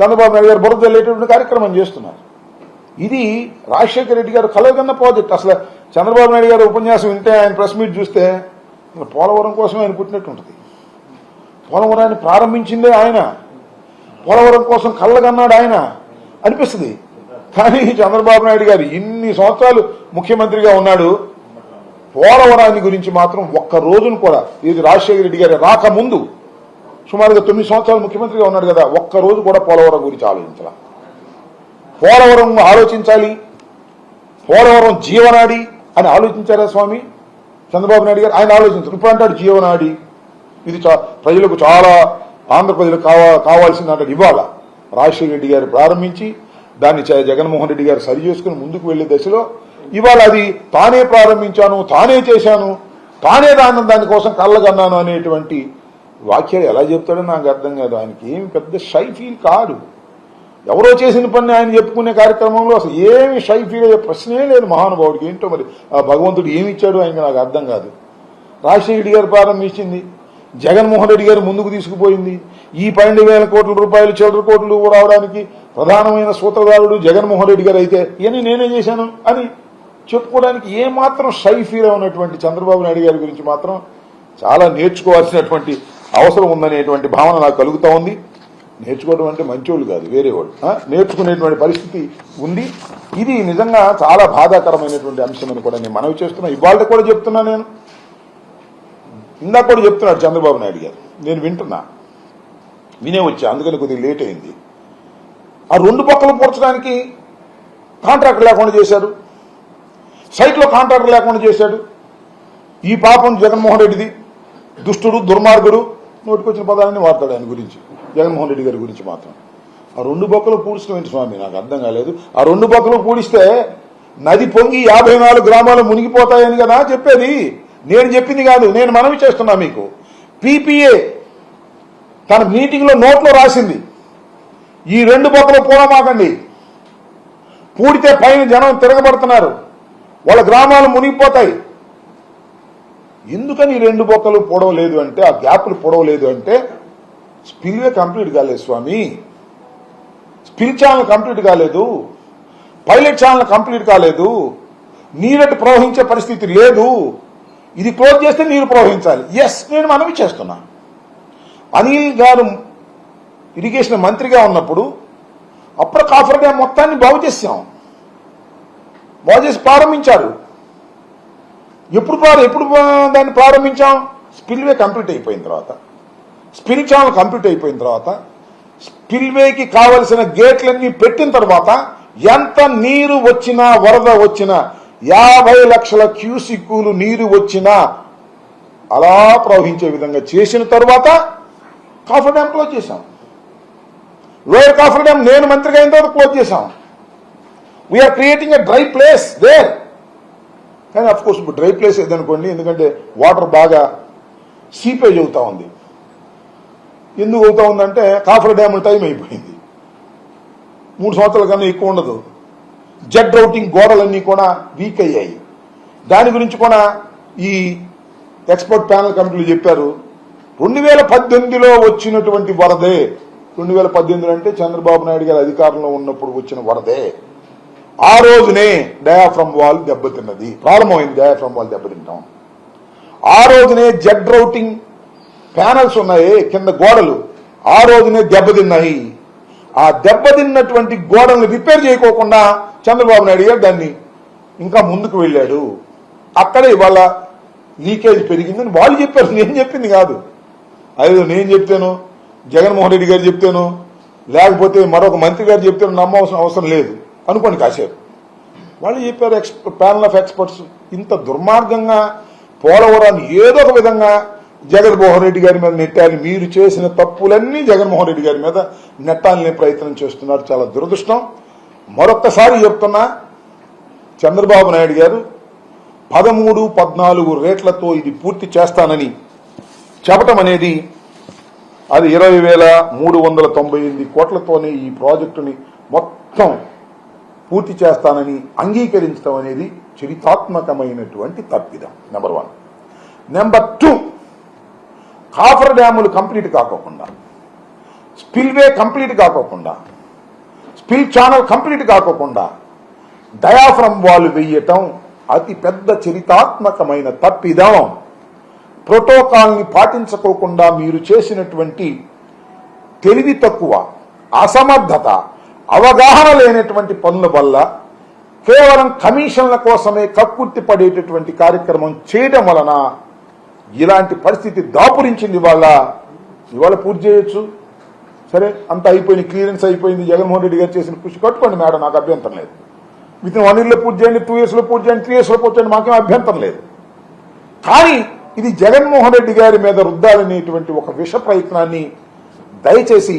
చంద్రబాబు నాయుడు గారు బురద వెళ్ళేటటువంటి కార్యక్రమం చేస్తున్నారు. ఇది రాజశేఖర రెడ్డి గారు కలగన్న ప్రాజెక్ట్ అసలు చంద్రబాబు నాయుడు గారు ఉపన్యాసం వింటే ఆయన ప్రెస్ మీట్ చూస్తే పోలవరం కోసం ఆయన పుట్టినట్టు ఉంటుంది. పోలవరాన్ని ప్రారంభించిందే ఆయన. పోలవరం కోసం కళ్ళగన్నాడు ఆయన అనిపిస్తుంది. కానీ చంద్రబాబు నాయుడు గారు ఇన్ని సంవత్సరాలు ముఖ్యమంత్రిగా ఉన్నాడు. పోలవరాన్ని గురించి మాత్రం ఒక్క రోజును కూడా ఇది రాజశేఖర రెడ్డి గారి రాకముందు సుమారుగా తొమ్మిది సంవత్సరాలు ముఖ్యమంత్రిగా ఉన్నాడు కదా ఒక్క రోజు కూడా పోలవరం గురించి ఆలోచించాల. పోలవరం ఆలోచించాలి పోలవరం జీవనాడి అని ఆలోచించారా స్వామి? చంద్రబాబు నాయుడు గారు ఆయన ఆలోచించారు. ఇప్పుడు అంటాడు జీవనాడి. ఇది చా- ప్రజలకు చాలా ఆంధ్రప్రదేశ్ కావా కావాల్సింది అంటాడు. ఇవాళ రాజశేఖర రెడ్డి గారు ప్రారంభించి దాన్ని చ- జగన్మోహన్ రెడ్డి గారు సరి చేసుకుని ముందుకు వెళ్ళే దశలో ఇవాళ అది తానే ప్రారంభించాను తానే చేశాను తానే దాన్ని దానికోసం కళ్ళగన్నాను అనేటువంటి వాక్యాలు ఎలా చెప్తాడో నాకు అర్థం కాదు. ఆయనకి ఏమి పెద్ద షై ఫీల్ కాదు. ఎవరో చేసిన పని ఆయన చెప్పుకునే కార్యక్రమంలో అసలు ఏమి షై ఫీల్ అయ్యే ప్రశ్నే లేదు మహానుభావుడికి. ఏంటో మరి ఆ భగవంతుడు ఏమి ఇచ్చాడు ఆయనకి నాకు అర్థం కాదు. రాజశేఖర గారు ప్రారంభించింది జగన్మోహన్ రెడ్డి గారు ముందుకు తీసుకుపోయింది. ఈ పన్నెండు వేల కోట్ల రూపాయలు చిల్లర కోట్లు రావడానికి ప్రధానమైన సూత్రధారుడు జగన్మోహన్ రెడ్డి గారు అయితే ఇవన్నీ నేనే చేశాను అని చెప్పుకోవడానికి ఏమాత్రం షై ఫీల్ ఉన్నటువంటి చంద్రబాబు నాయుడు గారి గురించి మాత్రం చాలా నేర్చుకోవాల్సినటువంటి అవసరం ఉందనేటువంటి భావన నాకు కలుగుతూ ఉంది. నేర్చుకోవడం అంటే మంచోళ్ళు కాదు వేరే వాళ్ళు. నేర్చుకునేటువంటి పరిస్థితి ఉంది. ఇది నిజంగా చాలా బాధాకరమైనటువంటి అంశం అని కూడా నేను మనవి చేస్తున్నా. ఇవాళ కూడా చెప్తున్నా నేను. ఇందాక కూడా చెప్తున్నాడు చంద్రబాబు నాయుడు గారు. నేను వింటున్నా. వినే వచ్చా అందుకని కొద్దిగా లేట్ అయింది. ఆ రెండు పక్కలు పూడ్చడానికి కాంట్రాక్ట్ లేకుండా చేశారు. సైట్లో కాంట్రాక్ట్ లేకుండా చేశాడు. ఈ పాపం జగన్మోహన్ రెడ్డిది. దుష్టుడు దుర్మార్గుడు నోటికొచ్చిన పదాలని వాడతాడు ఆయన గురించి. జగన్మోహన్ రెడ్డి గారి గురించి మాత్రం. ఆ రెండు బొక్కలు పూడ్చడం ఏంటి స్వామి? నాకు అర్థం కాలేదు. ఆ రెండు బొక్కలు పూడిస్తే నది పొంగి యాభై నాలుగు గ్రామాలు మునిగిపోతాయని కదా చెప్పేది. నేను చెప్పింది కాదు. నేను మనవి చేస్తున్నా మీకు. పీపీఏ తన మీటింగ్లో నోట్లో రాసింది. ఈ రెండు బొక్కలు పూడమాకండి పూడితే పైన జనం తిరగబడుతున్నారు. వాళ్ళ గ్రామాలు మునిగిపోతాయి. ఎందుకని ఈ రెండు బొక్కలు పొడవలేదు అంటే ఆ గ్యాప్లు పొడవలేదు అంటే స్పిల్వే కంప్లీట్ కాలేదు స్వామి. స్పిల్ ఛానల్ కంప్లీట్ కాలేదు. పైలట్ ఛానల్ కంప్లీట్ కాలేదు. నీరటి ప్రవహించే పరిస్థితి లేదు. ఇది క్లోజ్ చేస్తే నీరు ప్రవహించాలి. ఎస్ నేను మనవి చేస్తున్నా. అనిల్ గారు ఇరిగేషన్ మంత్రిగా ఉన్నప్పుడు అప్పుడు కాఫర్గా మొత్తాన్ని బాగు చేసాం బాగు చేసి ప్రారంభించారు. ఎప్పుడు ప్రారం- ఎప్పుడు దాన్ని ప్రారంభించాం? స్పిల్వే కంప్లీట్ అయిపోయిన తర్వాత. స్పిల్ ఛానల్ కంప్లీట్ అయిపోయిన తర్వాత స్పిల్వేకి కావలసిన గేట్లన్నీ పెట్టిన తర్వాత ఎంత నీరు వచ్చినా వరద వచ్చినా యాభై లక్షల క్యూసిక్కులు నీరు వచ్చినా అలా ప్రవహించే విధంగా చేసిన తర్వాత కాఫర్ డ్యామ్ క్లోజ్ చేశాం. లోయర్ కాఫర్ డ్యామ్ నేను మంత్రిగా అయిన తర్వాత క్లోజ్ చేశాం. We're creating a dry place there కానీ అఫ్ కోర్స్ ఇప్పుడు డ్రై ప్లేస్ ఏదనుకోండి ఎందుకంటే వాటర్ బాగా సీపేజ్ అవుతా ఉంది. ఎందుకు అవుతా ఉందంటే కాఫర్ డ్యామ్ టైం అయిపోయింది. మూడు సంవత్సరాల కన్నా ఎక్కువ ఉండదు. జెడ్ రౌటింగ్ గోడలన్నీ కూడా వీక్ అయ్యాయి. దాని గురించి కూడా ఈ ఎక్స్పర్ట్ ప్యానల్ కమిటీలు చెప్పారు. రెండు వేల పద్దెనిమిదిలో వచ్చినటువంటి వరదే రెండు వేల పద్దెనిమిది అంటే చంద్రబాబు నాయుడు గారి అధికారంలో ఉన్నప్పుడు వచ్చిన వరదే. ఆ రోజునే డయాఫ్రమ్ వాల్ దెబ్బతిన్నది. ప్రారంభమైంది డయాఫ్రమ్ వాల్ దెబ్బతింటాం. ఆ రోజునే జెడ్ రౌటింగ్ ప్యానల్స్ ఉన్నాయి కింద గోడలు. ఆ రోజునే దెబ్బతిన్నాయి. ఆ దెబ్బతిన్నటువంటి గోడల్ని రిపేర్ చేయకోకుండా చంద్రబాబు నాయుడు గారు దాన్ని ఇంకా ముందుకు వెళ్ళాడు. అక్కడే ఇవాళ లీకేజ్ పెరిగిందని వాళ్ళు చెప్పారు. నేను చెప్పింది కాదు. అదే నేను చెప్తాను. జగన్మోహన్ రెడ్డి గారు చెప్తాను. లేకపోతే మరొక మంత్రి గారు చెప్తాను. నమ్మవలసిన అవసరం లేదు. అనుకోని కాసేపు. వాళ్ళు చెప్పారు ఎక్స్ ప్యానల్ ఆఫ్ ఎక్స్పర్ట్స్ ఇంత దుర్మార్గంగా పోలవరాన్ని ఏదో ఒక విధంగా జగన్మోహన్ రెడ్డి గారి మీద నెట్టాలి మీరు చేసిన తప్పులన్నీ జగన్మోహన్ రెడ్డి గారి మీద నెట్టాలనే ప్రయత్నం చేస్తున్నారు చాలా దురదృష్టం. మరొక్కసారి చెప్తున్నా చంద్రబాబు నాయుడు గారు పదమూడు పద్నాలుగు రేట్లతో ఇది పూర్తి చేస్తానని చెప్పటం అనేది అది ఇరవై వేల మూడు వందల తొంభై ఎనిమిది కోట్లతోనే ఈ ప్రాజెక్టుని మొత్తం పూర్తి చేస్తానని అంగీకరించడం అనేది చరితాత్మకమైనటువంటి తప్పిదం number one number two coffer డ్యాములు కంప్లీట్ కాకోకుండా స్పిల్వే కంప్లీట్ కాకోకుండా స్పిల్ ఛానల్ కంప్లీట్ కాకోకుండా డయాఫ్రమ్ వాళ్ళు వెయ్యటం అతి పెద్ద చరితాత్మకమైన తప్పిదం. ప్రోటోకాల్ని పాటించుకోకుండా మీరు చేసినటువంటి తెలివి తక్కువ అసమర్థత అవగాహన లేనటువంటి పనుల వల్ల కేవలం కమిషన్ల కోసమే కక్కుర్తి పడేటటువంటి కార్యక్రమం చేయడం వలన ఇలాంటి పరిస్థితి దాపురించింది ఇవాళ. ఇవాళ పూర్తి చేయొచ్చు. సరే అంత అయిపోయింది క్లియరెన్స్ అయిపోయింది. జగన్మోహన్ రెడ్డి గారు చేసిన కృషి కట్టుకోండి మేడం నాకు అభ్యంతరం లేదు. విత్ వన్ ఇయర్లో పూర్తి చేయండి టూ ఇయర్స్లో పూర్తి చేయండి త్రీ ఇయర్స్లో పూర్తి చేయండి మాకేం అభ్యంతరం లేదు. కానీ ఇది జగన్మోహన్ రెడ్డి గారి మీద రుద్దాలనేటువంటి ఒక విష ప్రయత్నాన్ని దయచేసి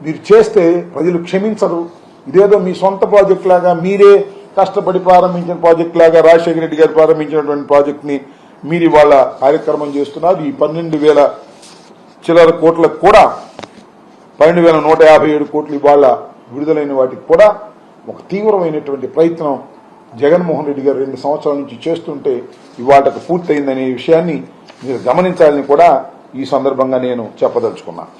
మీరు చేస్తే ప్రజలు క్షమించరు. ఇదేదో మీ సొంత ప్రాజెక్ట్ లాగా మీరే కష్టపడి ప్రారంభించిన ప్రాజెక్ట్ లాగా రాజశేఖర రెడ్డి గారు ప్రారంభించినటువంటి ప్రాజెక్ట్ని మీరు ఇవాళ కార్యక్రమం చేస్తున్నారు. ఈ పన్నెండు వేల చిల్లర కోట్లకు కూడా పన్నెండు వేల నూట యాభై ఏడు కోట్లు ఇవాళ విడుదలైన వాటికి కూడా ఒక తీవ్రమైనటువంటి ప్రయత్నం జగన్మోహన్ రెడ్డి గారు రెండు సంవత్సరాల నుంచి చేస్తుంటే ఇవాళకు పూర్తయిందనే విషయాన్ని మీరు గమనించాలని కూడా ఈ సందర్భంగా నేను చెప్పదలుచుకున్నాను